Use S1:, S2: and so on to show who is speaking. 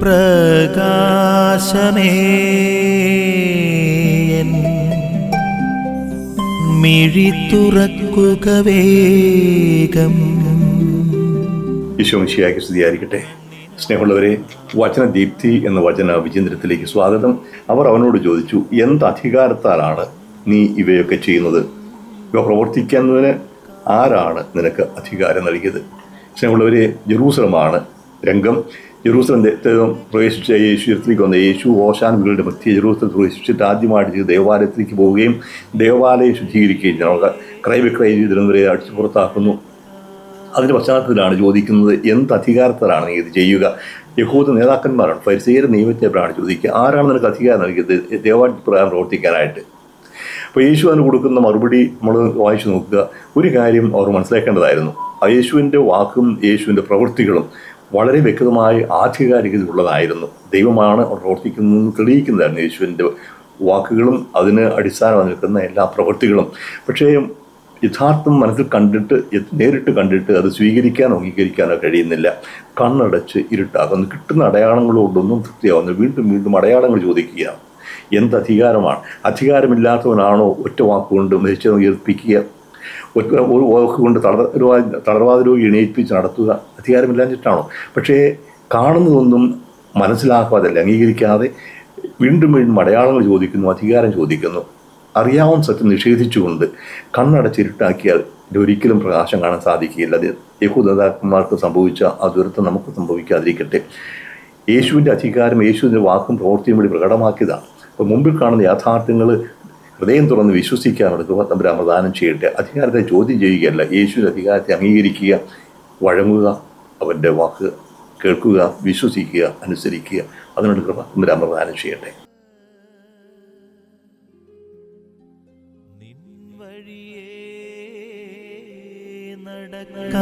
S1: പ്രകാശമേ. മിഴി തുറക്കുക വേഗം.
S2: ഈശോമിശിയാക്കി സ്തുതിയായിരിക്കട്ടെ. സ്നേഹമുള്ളവരെ വചനദീപ്തി എന്ന വചന വിചിന്തനത്തിലേക്ക് സ്വാഗതം. അവർ അവനോട് ചോദിച്ചു എന്ത് അധികാരത്താലാണ് നീ ഇവയൊക്കെ ചെയ്യുന്നത്? ഇവ പ്രവർത്തിക്കുന്നതിന് ആരാണ് നിനക്ക് അധികാരം നൽകിയത്? സ്നേഹമുള്ളവരെ ജെറൂസലമാണ് രംഗം. ജെറൂസലം പ്രവേശിച്ച യേശു ഇടത്തിലേക്ക് വന്ന യേശു ഓശാൻ വീടുടെ മധ്യ ജെറൂസലം പ്രവേശിച്ചിട്ട് ആദ്യമായിട്ട് ചെയ്ത് ദേവാലയത്തിലേക്ക് പോവുകയും ദേവാലയം ശുദ്ധീകരിക്കുകയും ചെയ്യണം ക്രയവിക്രയ ചെയ്തിരുന്നവരെ അടിച്ചു പുറത്താക്കുന്നു. അതിന്റെ പശ്ചാത്തലത്തിലാണ് ചോദിക്കുന്നത് എന്ത് അധികാരത്തിലാണ് നീ ഇത് ചെയ്യുക? യഹൂദ നേതാക്കന്മാരാണ്. പരിസേര നിയമത്തെപ്പോഴാണ് ചോദിക്കുക ആരാണ് നിനക്ക് അധികാരം നൽകിയത്? ദേവാലയ പ്രകാരം പ്രവർത്തിക്കാനായിട്ട്. അപ്പോൾ യേശു അതിന് കൊടുക്കുന്ന മറുപടി നമ്മൾ വായിച്ചു നോക്കുക. ഒരു കാര്യം അവർ മനസ്സിലാക്കേണ്ടതായിരുന്നു. യേശുവിന്റെ വാക്കും യേശുവിന്റെ പ്രവൃത്തികളും വളരെ വ്യക്തമായി ആധികാരികത ഉള്ളതായിരുന്നു ദൈവമാണ് പ്രവർത്തിക്കുന്നതെന്ന് തെളിയിക്കുന്നതായിരുന്നു യേശുവിന്റെ വാക്കുകളും അതിന് അടിസ്ഥാനമായി നിൽക്കുന്ന എല്ലാ പ്രവൃത്തികളും. പക്ഷേ യഥാർത്ഥം മനസ്സിൽ കണ്ടിട്ട് നേരിട്ട് കണ്ടിട്ട് അത് സ്വീകരിക്കാനോ അംഗീകരിക്കാനോ കഴിയുന്നില്ല. കണ്ണടച്ച് ഇരുട്ടാകുന്നു. കിട്ടുന്ന അടയാളങ്ങളോടൊന്നും തൃപ്തിയാവുന്നു വീണ്ടും വീണ്ടും അടയാളങ്ങൾ ചോദിക്കുക എന്ത് അധികാരമാണ്? അധികാരമില്ലാത്തവനാണോ ഒറ്റ വാക്കുകൊണ്ട് മരിച്ചത് ഉയർപ്പിക്കുക? ഒരു വാക്കുകൊണ്ട് തളർ തളർവാദ രോഗി എണീപ്പിച്ച് നടത്തുക അധികാരമില്ലാഞ്ഞിട്ടാണോ? പക്ഷേ കാണുന്നതൊന്നും മനസ്സിലാക്കാതെ അംഗീകരിക്കാതെ വീണ്ടും വീണ്ടും അടയാളങ്ങൾ ചോദിക്കുന്നു അധികാരം ചോദിക്കുന്നു. അറിയാവുന്ന സത്യം നിഷേധിച്ചുകൊണ്ട് കണ്ണടച്ചിരുട്ടാക്കിയാൽ ഒരിക്കലും പ്രകാശം കാണാൻ സാധിക്കുകയില്ല. അത് യഹൂദാക്കന്മാർക്ക് സംഭവിച്ച ആ ദുരന്തം നമുക്ക് സംഭവിക്കാതിരിക്കട്ടെ. യേശുവിന്റെ അധികാരം യേശുവിന്റെ വാക്കും പ്രവൃത്തിയും വഴി പ്രകടമാക്കിയതാണ്. അപ്പോൾ മുമ്പിൽ കാണുന്ന യാഥാർത്ഥ്യങ്ങൾ ഹൃദയം തുറന്ന് വിശ്വസിക്കാനുള്ള കൃപ തമ്മിൽ പ്രദാനം ചെയ്യട്ടെ അധികാരത്തെ ചോദ്യം ചെയ്യുകയല്ല. യേശുവിന്റെ അധികാരത്തെ അംഗീകരിക്കുക വഴങ്ങുക അവന്റെ വാക്ക് കേൾക്കുക വിശ്വസിക്കുക അനുസരിക്കുക. അതിനുള്ള കൃപ തമ്മിൽ പ്രദാനം ചെയ്യട്ടെ.
S1: നടക്ക